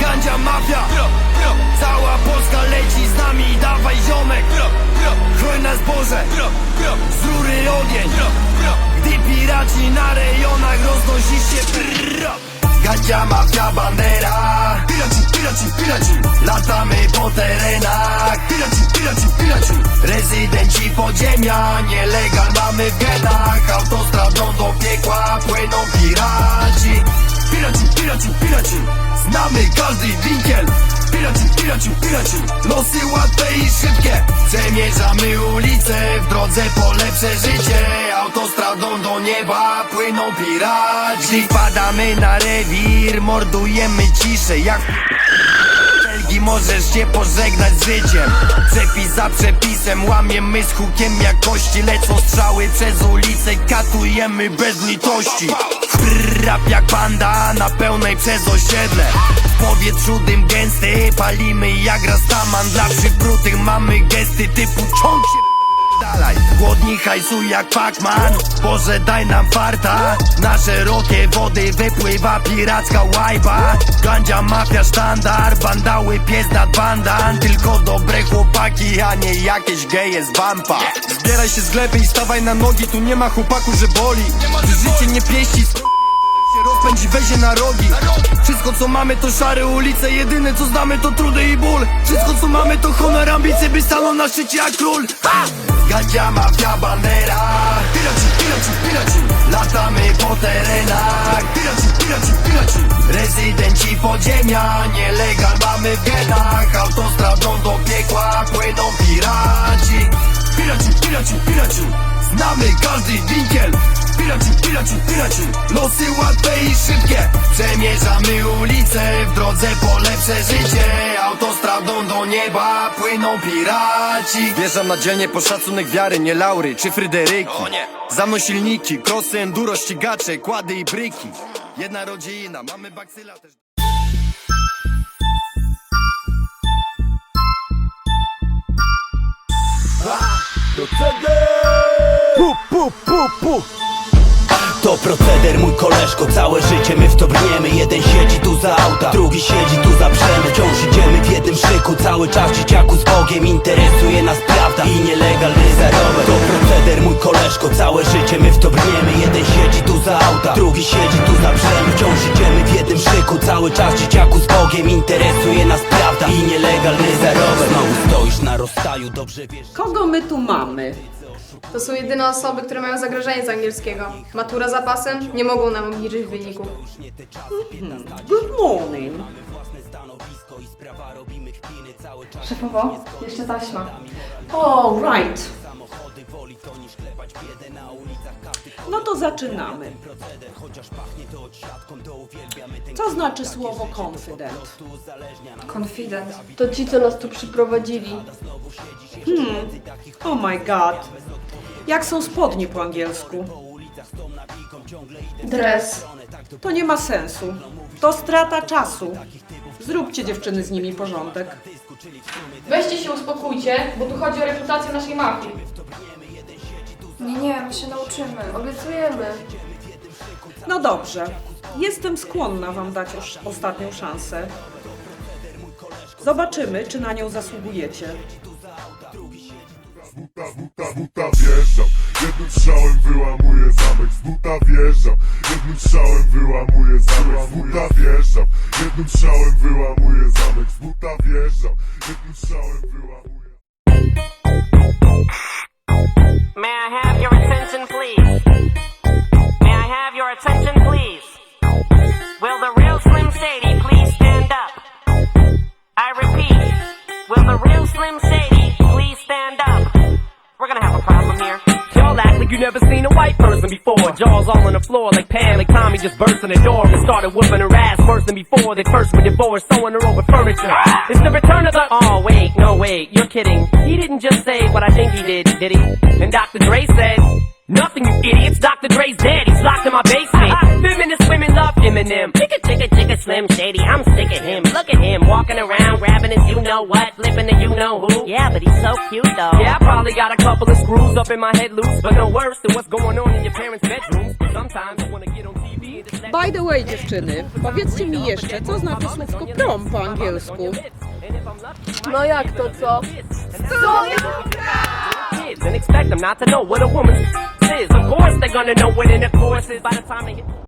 Gandzia mafia. Cała Polska leci z nami Dawaj ziomek. Hojne zboże. Z rury ogień. Gdy piraci na rejonach Roznosi się prrr. Gandzia mafia bandera Piraci, piraci, piraci Latamy po terenach. Piraci, piraci, piraci Rezydenci podziemia. Nielegal mamy w getach Autostradą do piekła Płyną piraci. Piraci, piraci, piraci Znamy każdy winkiel. Piraci, piraci, piraci Losy łatwe i szybkie. Przemierzamy ulice W drodze po lepsze życie. Do nieba Płyną piraci. Wpadamy na rewir Mordujemy ciszę Jak Belgii możesz się pożegnać z życiem. Przepis za przepisem Łamiemy z hukiem jakości Lecą strzały przez ulicę Katujemy bez litości. Rap jak panda Na pełnej przez osiedle. W powietrzu dym gęsty Palimy jak rastaman Dla przyprutych mamy gesty Typu ciąg Dalej, głodni hajsu jak Pac-Man. Boże daj nam farta. Na szerokie wody wypływa piracka łajba. Gandzia mafia sztandar Bandały pies nad bandan. Tylko dobre chłopaki, a nie jakieś geje z bampa. Zbieraj się z gleby i stawaj na nogi. Tu nie ma chłopaku, że boli. Tu życie nie pieści się rozpędzi, wezie na rogi. Wszystko co mamy to szare ulice. Jedyne co znamy to trudy i ból. Wszystko co mamy to honor, ambicje By stanął na szczycie jak król. Ha! Gandzia, mafia, bandera. Piraci, piraci, piraci Latamy po terenach. Piraci, piraci, piraci Rezydenci podziemia. Nielegal mamy w getach Autostradą do piekła Płyną piraci. Piraci, piraci, piraci Znamy każdy winkiel Piraci, piraci, piraci. Losy łatwe i szybkie. Przemierzamy ulice W drodze po lepsze życie. Autostradą do nieba Płyną piraci. Wjeżdżam na dzielnie po szacunek wiary Nie Laury czy Fryderyki. Za mną silniki, krosy, enduro, ścigacze Kłady i bryki. Jedna rodzina, mamy baksyla też. Pu, pu, pu, pu. To proceder, mój koleżko, całe życie my w to brniemy. Jeden siedzi tu za auta, drugi siedzi tu za brzemy. Wciąż idziemy w jednym szyku, cały czas dzieciaku z Bogiem Interesuje nas prawda i nielegalny zarobek To proceder, mój koleżko, całe życie my w to brniemy. Jeden siedzi tu za auta, drugi siedzi tu za brzemy. Wciąż idziemy w jednym szyku, cały czas dzieciaku z Bogiem Interesuje nas prawda i nielegalny zarobek Znowu stoisz na rozstaju, dobrze wiesz. Kogo my tu mamy? To są jedyne osoby, które mają zagrożenie z angielskiego. Matura za pasem nie mogą nam obniżyć wyniku. Good morning. Szefowo, jeszcze taśma. All right. No to zaczynamy. Co znaczy słowo confident? Confident. To ci, co nas tu przyprowadzili. Oh my god. Jak są spodnie po angielsku? Dres. To nie ma sensu. To strata czasu. Zróbcie dziewczyny z nimi porządek. Weźcie się uspokójcie, bo tu chodzi o reputację naszej mafii. Nie, nie, my się nauczymy. Obiecujemy. No dobrze. Jestem skłonna wam dać już ostatnią szansę. Zobaczymy, czy na nią zasługujecie. Buta, wjeżdżam Jednym strzałem wyłamuję zamek Z buta wjeżdżam Jednym strzałem wyłamuję zamek Z buta wjeżdżam Jednym strzałem wyłamuję zamek Z buta wjeżdżam Jednym strzałem wyłamuję May I have your attention, please? May I have your attention, please? Will the Y'all act like you never seen a white person before. Jaws all on the floor like Pam, like Tommy just burst in the door and started whooping her ass worse than before. They first were divorced, sewing her over furniture. It's the return of the. Oh wait, no wait, you're kidding. He didn't just say what I think he did, did he? And Dr. Dre said. Nothing, you idiots. Dr. Dre's dead. He's locked in my basement. Uh-huh. Feminist women love Eminem. Chicka, chicka, chicka, Slim Shady. I'm sick of him. Look at him walking around, grabbing his you know what, flipping the you know who. Yeah, but he's so cute though. Yeah, I probably got a couple of screws up in my head loose, but no worse than what's going on in your parents' bedrooms. Sometimes I wanna get on TV and just let By the way, dziewczyny, powiedzcie mi jeszcze, co znaczy słówko prom po angielsku? No jak to co? kids and expect them not to know what a woman's is. Of course they're gonna know what intercourse is by the time they hit.